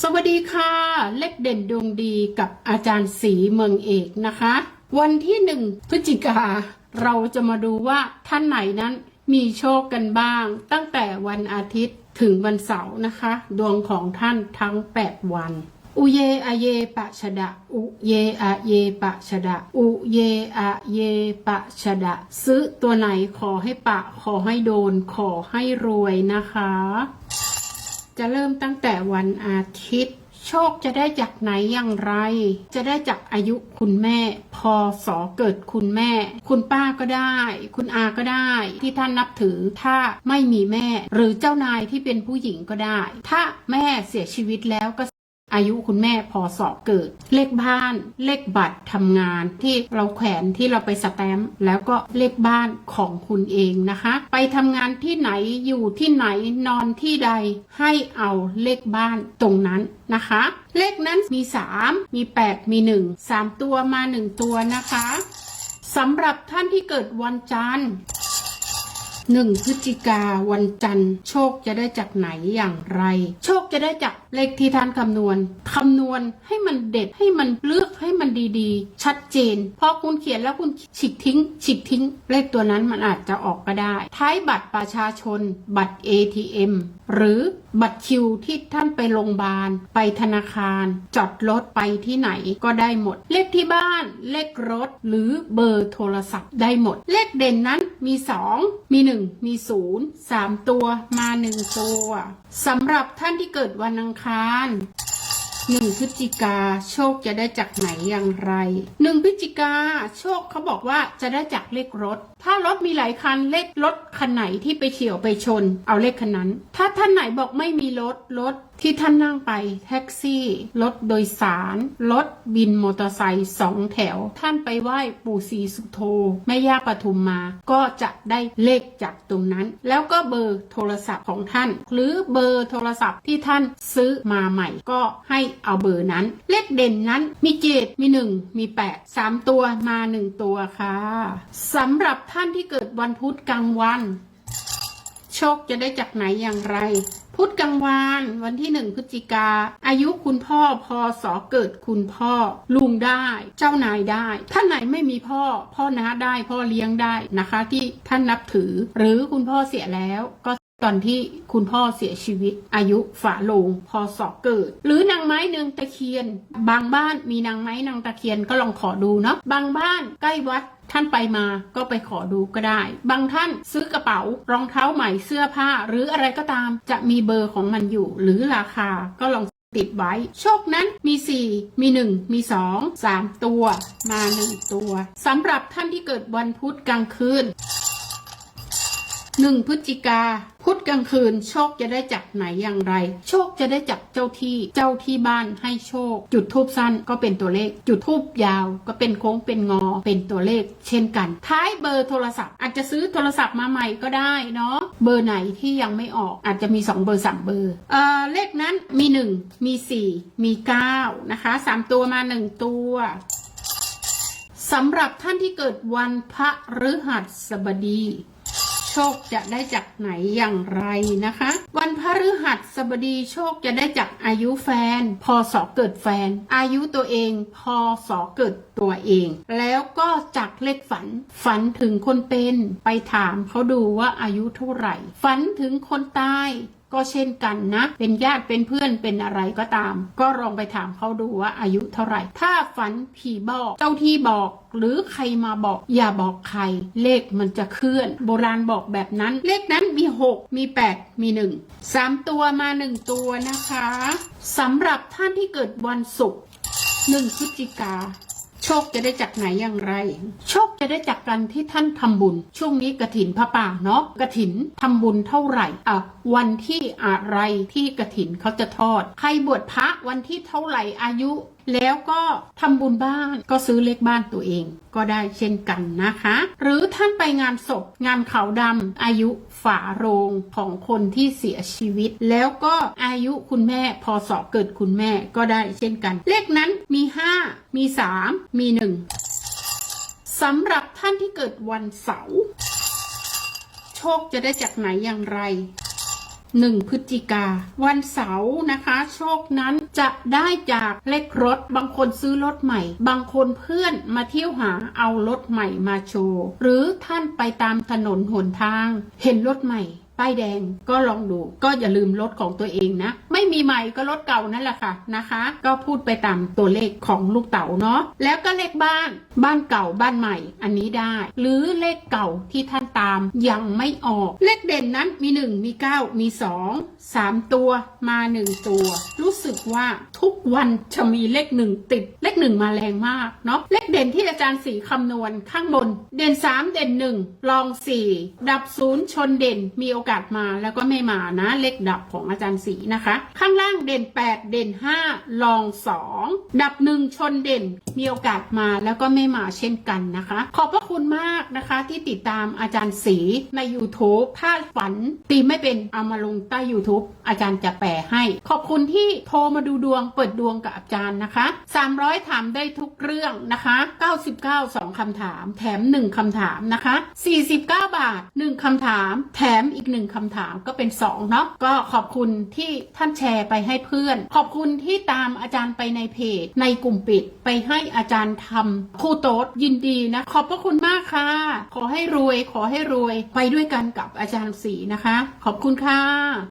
สวัสดีค่ะ เลขเด่นดวงดีกับอาจารย์ศรีเมืองเอกนะคะ วันที่หนึ่งพฤศจิกาเราจะมาดูว่าท่านไหนนั้นมีโชคกันบ้าง ตั้งแต่วันอาทิตย์ถึงวันเสาร์นะคะ ดวงของท่านทั้ง 8 วัน อุเยอะเยปะชะดะ อุเยอะเยปะชะดะ อุเยอะเยปะชะดะ ซื้อตัวไหนขอให้ปะ ขอให้โดน ขอให้รวยนะคะ จะเริ่มตั้งแต่วันอาทิตย์ โชคจะได้จากไหนอย่างไร จะได้จากอายุคุณแม่ พอสอเกิดคุณแม่ คุณป้าก็ได้ คุณอาก็ได้ ที่ท่านนับถือถ้าไม่มีแม่ หรือเจ้านายที่เป็นผู้หญิงก็ได้ ถ้าแม่เสียชีวิตแล้วก็ อายุคุณแม่พอสอบเกิด เลขบ้าน เลขบัตรทำงานที่เราแขวนที่เราไปสแตมป์แล้วก็เลขบ้านของคุณเองนะคะ ไปทำงานที่ไหนอยู่ที่ไหนนอนที่ใดให้เอาเลขบ้านตรงนั้นนะคะ เลขนั้นมี 3 มี 8 มี 1 3 ตัวมา 1 ตัวนะคะสำหรับท่านที่เกิดวันจันทร์ หนึ่งพฤศจิกาวันจันทร์ โชคจะได้จากไหนอย่างไร โชคจะได้จากเลขที่ท่านคำนวณคำนวณให้มันเด็ดให้มันเลือกให้มันดีๆ ชัดเจนพอคุณเขียนแล้วคุณฉีกทิ้งฉีกทิ้ง เลขตัวนั้นมันอาจจะออกก็ได้ ท้ายบัตรประชาชน บัตร ATM หรือ บัตรคิวที่ท่านไปโรงพยาบาล ไปธนาคาร จอดรถไปที่ไหนก็ได้หมด เลขที่บ้าน เลขรถ หรือเบอร์โทรศัพท์ได้หมด เลขเด่นนั้นมี 2 มี 1 มี 0 3 ตัวมา 1 ตัวสำหรับท่านที่เกิดวันอังคาร หนึ่งพฤศจิกาโชคจะได้จากไหนอย่างไรหนึ่งพฤศจิกาโชคเขาบอกว่าจะได้จากเลขรถ ถ้ารถมีหลายคันเลขรถคันไหนที่ไปเฉียวไปชน เอาเลขคันนั้น ถ้าท่านไหนบอกไม่มีรถรถที่ท่านนั่งไปแท็กซี่รถโดยสารรถบินมอเตอร์ไซค์สองแถว ท่านไปไหว้ปู่ศรีสุโธแม่ย่าปทุมมา ก็จะได้เลขจากตรงนั้น แล้วก็เบอร์โทรศัพท์ของท่าน หรือเบอร์โทรศัพท์ที่ท่านซื้อมาใหม่ ก็ให้เอาเบอร์นั้น เลขเด่นนั้นมีเจ็ดมีหนึ่งมีแปดสามตัวมาหนึ่งตัวค่ะสำหรับท่านที่เกิดวันพุธกลางวัน ชคจะได้จากไหนอย่างไร พุธกลางวานวันที่หนึ่งพฤศจิกา อายุคุณพ่อพอสอเกิดคุณพ่อ ลุงได้ เจ้านายได้ ท่านไหนไม่มีพ่อ พ่อน้าได้พ่อเลี้ยงได้นะคะ ที่ท่านนับถือ หรือคุณพ่อเสียแล้วก็ตอนที่คุณพ่อเสียชีวิต อายุฝาลงพอสอเกิด หรือนางไม้เนืองตะเคียน บางบ้านมีนางไม้นางตะเคียนก็ลองขอดูเนาะบางบ้านใกล้วัด ท่านไปมาก็ไปขอดูก็ได้ บางท่านซื้อกระเป๋ารองเท้าใหม่เสื้อผ้า หรืออะไรก็ตามจะมีเบอร์ของมันอยู่ หรือราคาก็ลองติดไว้ โชคนั้นมี 4 มี 1 มี 2 3 ตัว มา 1 ตัวสำหรับท่านที่เกิดวันพุธกลางคืน หนึ่งพฤศจิกา พุธกลางคืน โชคจะได้จากไหนอย่างไร โชคจะได้จากเจ้าที่เจ้าที่บ้านให้โชค จุดทูบสั้นก็เป็นตัวเลข จุดทูบยาวก็เป็นโค้งเป็นงอ เป็นตัวเลข เช่นกัน ท้ายเบอร์โทรศัพท์ อาจจะซื้อโทรศัพท์มาใหม่ก็ได้เนาะเบอร์ไหนที่ยังไม่ออกอาจจะมี 2 เบอร์ 3 เบอร์เอ่อเลขนั้นมี 1 มี 4 มี 9 นะคะ 3 ตัวมา 1 ตัวสำหรับท่านที่เกิดวันพระฤหัสบดี โชคจะได้จากไหนอย่างไรนะคะ วันพฤหัสบดีโชคจะได้จากอายุแฟน พอสอเกิดแฟน อายุตัวเอง พอสอเกิดตัวเอง แล้วก็จากเลขฝัน ฝันถึงคนเป็น ไปถามเขาดูว่าอายุเท่าไหร่ ฝันถึงคนตาย ก็เช่นกันนะ เป็นญาติเป็นเพื่อนเป็นอะไรก็ตาม ก็ลองไปถามเขาดูว่าอายุเท่าไหร่ ถ้าฝันผีบอกเจ้าที่บอกหรือใครมาบอกอย่าบอกใคร เลขมันจะเคลื่อน โบราณบอกแบบนั้น เลขนั้นมี 6 มี 8 มี 1 3 ตัวมา 1 ตัวนะคะสำหรับท่านที่เกิดวันศุกร์1พฤศจิกา คจะได้จากไหนอย่างไร โชคจะได้จากการที่ท่านทำบุญ ช่วงนี้กระถินพระป่าเนาะกระถินทำบุญเท่าไหร่อะวันที่อะไรที่กระถินเขาจะทอด ใครบวชพระวันที่เท่าไหร่อายุ แล้วก็ทำบุญบ้านก็ซื้อเลขบ้านตัวเอง ก็ได้เช่นกันนะคะ หรือท่านไปงานศพงานเขาดำอายุฝาโรงของคนที่เสียชีวิต แล้วก็อายุคุณแม่พอสอเกิดคุณแม่ก็ได้เช่นกัน เลขนั้นมี 5 มี 3 มี 1สำหรับท่านที่เกิดวันเสาร์โชคจะได้จากไหนอย่างไร 1 พฤศจิกา วันเสาร์นะคะ โชคนั้นจะได้จากเลขรถ บางคนซื้อรถใหม่ บางคนเพื่อนมาเที่ยวหาเอารถใหม่มาโชว์ หรือท่านไปตามถนนหนทาง เห็นรถใหม่ ป้ายแดงก็ลองดู ก็อย่าลืมรถของตัวเองนะ ไม่มีใหม่ก็รถเก่านั่นแหละค่ะนะคะ ก็พูดไปตามตัวเลขของลูกเต๋าเนาะแล้วก็เลขบ้านบ้านเก่าบ้านใหม่อันนี้ได้ หรือเลขเก่าที่ท่านตามยังไม่ออก เลขเด่นนั้นมี 1 มี 9 มี 2 3 ตัวมา 1 ตัว รู้สึกว่าทุกวันจะมีเลขหนึ่งติด เลขหนึ่งมาแรงมากเนาะเลขเด่นที่อาจารย์สีคำนวณข้างบน เด่น 3 เด่น 1 ลอง 4 ดับศูนย์ชนเด่นมีโอกาสมาแล้วก็ไม่มานะ เลขดับของอาจารย์สีนะคะ ข้างล่างเด่น 8 เด่น 5 ลอง 2 ดับ 1 ชนเด่น มีโอกาสมาแล้วก็ไม่มาเช่นกันนะคะ ขอบพระคุณมากนะคะที่ติดตามอาจารย์สีใน YouTube ถ้าฝันตีไม่เป็นเอามาลงใต้ YouTube อาจารย์จะแปลให้ ขอบคุณที่โทรมาดูดวงเปิดดวงกับอาจารย์นะคะ 300 ถามได้ทุกเรื่องนะคะ 99 2คำถาม แถม 1คำถามนะคะ 49 บาท 1คำถาม แถมอีกหนึ่งคำถามก็เป็น2เนาะก็ขอบคุณที่ท่านแชร์ไปให้เพื่อน ขอบคุณที่ตามอาจารย์ไปในเพจ ในกลุ่มปิดไปให้อาจารย์ทำครูโต๊ดยินดีนะ ขอบพระคุณมากค่ะ ขอให้รวย ขอให้รวย ไปด้วยกันกับอาจารย์สีนะคะ ขอบคุณค่ะ